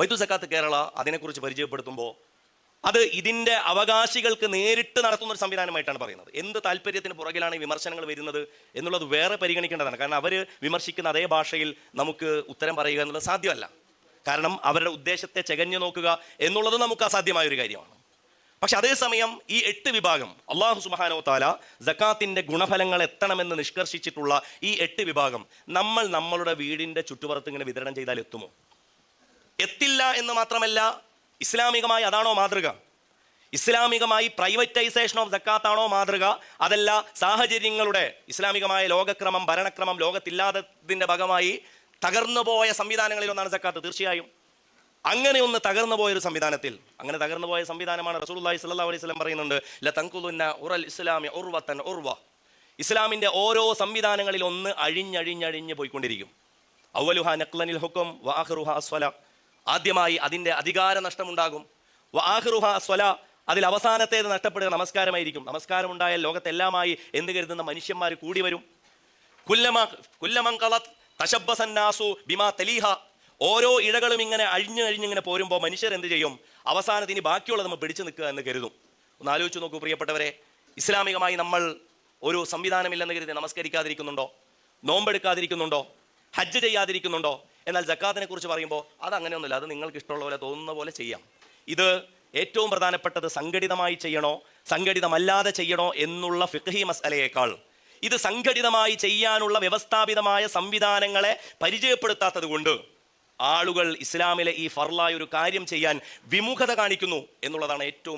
ബൈത്തു സക്കാത്ത് കേരള അതിനെക്കുറിച്ച് പരിചയപ്പെടുത്തുമ്പോൾ അത് ഇതിന്റെ അവകാശികൾക്ക് നേരിട്ട് നടത്തുന്ന ഒരു സംവിധാനമായിട്ടാണ് പറയുന്നത്. എന്ത് താല്പര്യത്തിന് പുറകിലാണ് ഈ വിമർശനങ്ങൾ വരുന്നത് എന്നുള്ളത് വേറെ പരിഗണിക്കേണ്ടതാണ്. കാരണം അവർ വിമർശിക്കുന്ന അതേ ഭാഷയിൽ നമുക്ക് ഉത്തരം പറയുക എന്നുള്ളത് സാധ്യമല്ല. കാരണം അവരുടെ ഉദ്ദേശത്തെ ചെകഞ്ഞു നോക്കുക എന്നുള്ളത് നമുക്ക് അസാധ്യമായ ഒരു കാര്യമാണ്. പക്ഷെ അതേസമയം ഈ എട്ട് വിഭാഗം അള്ളാഹു സുബാനോ താല ജക്കാത്തിന്റെ ഗുണഫലങ്ങൾ എത്തണമെന്ന് നിഷ്കർഷിച്ചിട്ടുള്ള ഈ എട്ട് വിഭാഗം നമ്മൾ നമ്മളുടെ വീടിന്റെ ചുറ്റുപുറത്ത് ഇങ്ങനെ വിതരണം ചെയ്താൽ എത്തുമോ? എത്തില്ല എന്ന് മാത്രമല്ല ഇസ്ലാമികമായി അതാണോ മാതൃക? ഇസ്ലാമികമായി പ്രൈവറ്റൈസേഷൻ ഓഫ് ജക്കാത്താണോ മാതൃക? അതല്ല സാഹചര്യങ്ങളുടെ ഇസ്ലാമികമായ ലോകക്രമം ഭരണക്രമം ലോകത്തില്ലാത്തതിന്റെ ഭാഗമായി തകർന്നുപോയ സംവിധാനങ്ങളിലൊന്നാണ് ജക്കാത്ത് തീർച്ചയായും. അങ്ങനെ ഒന്ന് തകർന്നു പോയൊരു സംവിധാനത്തിൽ അങ്ങനെ തകർന്നു പോയ സംവിധാനമാണ് റസൂലുള്ളാഹി സ്വല്ലല്ലാഹു അലൈഹി വസല്ലം പറയുന്നുണ്ട് ല തങ്കുലുന്ന ഉറൽ ഇസ്ലാമി ഉർവത്തൻ ഉർവ. ഇസ്ലാമിന്റെ ഓരോ സംവിധാനങ്ങളിൽ ഒന്ന് അഴിഞ്ഞഴിഞ്ഞഴിഞ്ഞ് പോയിക്കൊണ്ടിരിക്കും. അവലുഹ നക്ലനിൽ ഹുക്കും വാഹറുഹ അസ്വല ആദ്യമായി അതിന്റെ അധികാര നഷ്ടമുണ്ടാകും. വാഹ്റുഹ സ്വല അതിൽ അവസാനത്തേത് നഷ്ടപ്പെടുക നമസ്കാരമായിരിക്കും. നമസ്കാരം ഉണ്ടായാൽ ലോകത്തെല്ലാമായി എന്ന് കരുതുന്ന മനുഷ്യന്മാർ കൂടി വരും. കുല്ലമ കുല്ലമങ്കളത്ത് തശബ്ബസന്നാസു ബിമാ തലീഹ. ഓരോ ഇഴകളും ഇങ്ങനെ അഴിഞ്ഞു അഴിഞ്ഞിങ്ങനെ പോരുമ്പോൾ മനുഷ്യർ എന്ത് ചെയ്യും? അവസാനത്തിന് ബാക്കിയുള്ളത് നമ്മൾ പിടിച്ചു നിൽക്കുക എന്ന് കരുതും. ഒന്ന് ആലോചിച്ച് നോക്കൂ പ്രിയപ്പെട്ടവരെ ഇസ്ലാമികമായി നമ്മൾ ഒരു സംവിധാനമില്ലെന്ന് കരുതി നമസ്കരിക്കാതിരിക്കുന്നുണ്ടോ? നോമ്പെടുക്കാതിരിക്കുന്നുണ്ടോ? ഹജ്ജ് ചെയ്യാതിരിക്കുന്നുണ്ടോ? എന്നാൽ ജക്കാത്തിനെ കുറിച്ച് പറയുമ്പോൾ അത് അങ്ങനെയൊന്നുമില്ല അത് നിങ്ങൾക്ക് ഇഷ്ടമുള്ള പോലെ തോന്നുന്ന പോലെ ചെയ്യാം. ഇത് ഏറ്റവും പ്രധാനപ്പെട്ടത് സംഘടിതമായി ചെയ്യണോ സംഘടിതമല്ലാതെ ചെയ്യണോ എന്നുള്ള ഫിഖ്ഹി മസലയേക്കാൾ ഇത് സംഘടിതമായി ചെയ്യാനുള്ള വ്യവസ്ഥാപിതമായ സംവിധാനങ്ങളെ പരിചയപ്പെടുത്താത്തത് കൊണ്ട് ആളുകൾ ഇസ്ലാമിലെ ഈ ഫർലായ ഒരു കാര്യം ചെയ്യാൻ വിമുഖത കാണിക്കുന്നു എന്നുള്ളതാണ് ഏറ്റവും